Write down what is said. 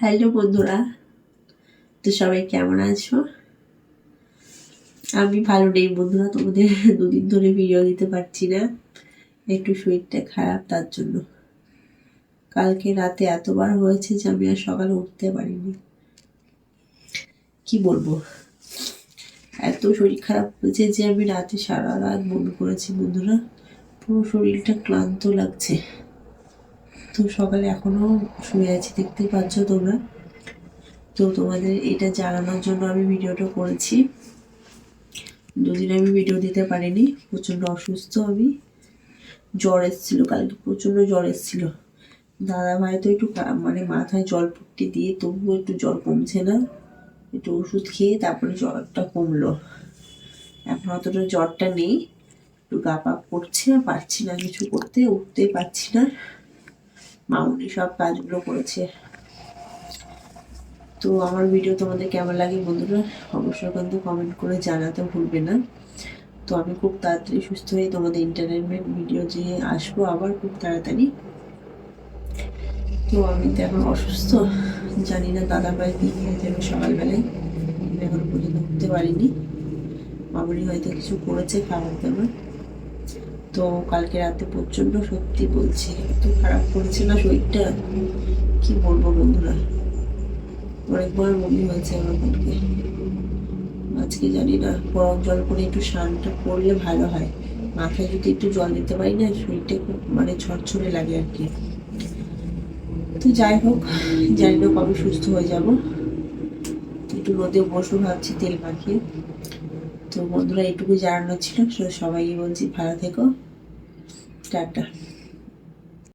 Hello বন্ধুরা, তো সবাই কেমন আছো? আমি ভালো নেই বন্ধুরা, তোমাদের দুদিন ধরে ভিডিও দিতে পারছি না। একটু শরীরটা খারাপ, তার জন্য। কালকে রাতে এতবার হয়েছে যে আমি আর সকালে উঠতে পারিনি। কি বলব? এত শরীর খারাপ হয়েছে যে আমি রাতে সারা রাত মনে করেছি বন্ধুরা। পুরো শরীরটা ক্লান্ত লাগছে। তো সকালে এখনও শুয়ে আছি দেখতে পাচ্ছ তোমরা। তো তোমাদের এটা জানানোর জন্য আমি ভিডিওটা করেছি। দুদিন আমি ভিডিও দিতে পারিনি, প্রচণ্ড অসুস্থ আমি। জ্বর এসেছিল, কালকে প্রচণ্ড জ্বর এসেছিল। দাদা ভাই তো একটু মানে মাথায় জল পট্টি দিয়ে তবুও একটু জ্বর কমছে না। একটু ওষুধ খেয়ে তারপরে জ্বরটা কমলো। এখন অতটা জ্বরটা নেই। একটু গা পা করছে পারছি না কিছু করতে, উঠতে পারছি না। মামুনি সব কাজগুলো করেছে। তো আমার ভিডিও তোমাদের কেমন লাগে বন্ধুরা, অবশ্যই কিন্তু কমেন্ট করে জানাতে ভুলবে না। তো আমি খুব তাড়াতাড়ি সুস্থ হয়ে তোমাদের এন্টারটেনমেন্ট ভিডিও যে আসব আবার খুব তাড়াতাড়ি। তো আমি তো এখন অসুস্থ, জানি না দাদা ভাই কি খেয়ে সকালবেলায় এখন পর্যন্ত উঠতে পারিনি। মামুনি হয়তো কিছু করেছে খাবার দাবার। তো কালকে রাতে প্রচণ্ড সত্যি বলছে, এত খারাপ করেছে না শরীরটা? কি বলব বন্ধুরা? অনেকবার বমি হয়েছে আমার কালকে আজকে জানি না, গরম জল করে একটু স্নানটা করলে ভালো হয়। মাথায় যদি একটু জল দিতে পারি না, শরীরটা খুব মানে ছড়ছড়ে লাগে আর কি। তো যাই হোক, জানি না কবে সুস্থ হয়ে যাব। একটু রোদে বসবো ভাবছি তেল মাখিয়ে। তো বন্ধুরা এইটুকু জানানো ছিল। সবাই বলছি ভালো থেকো। Dada.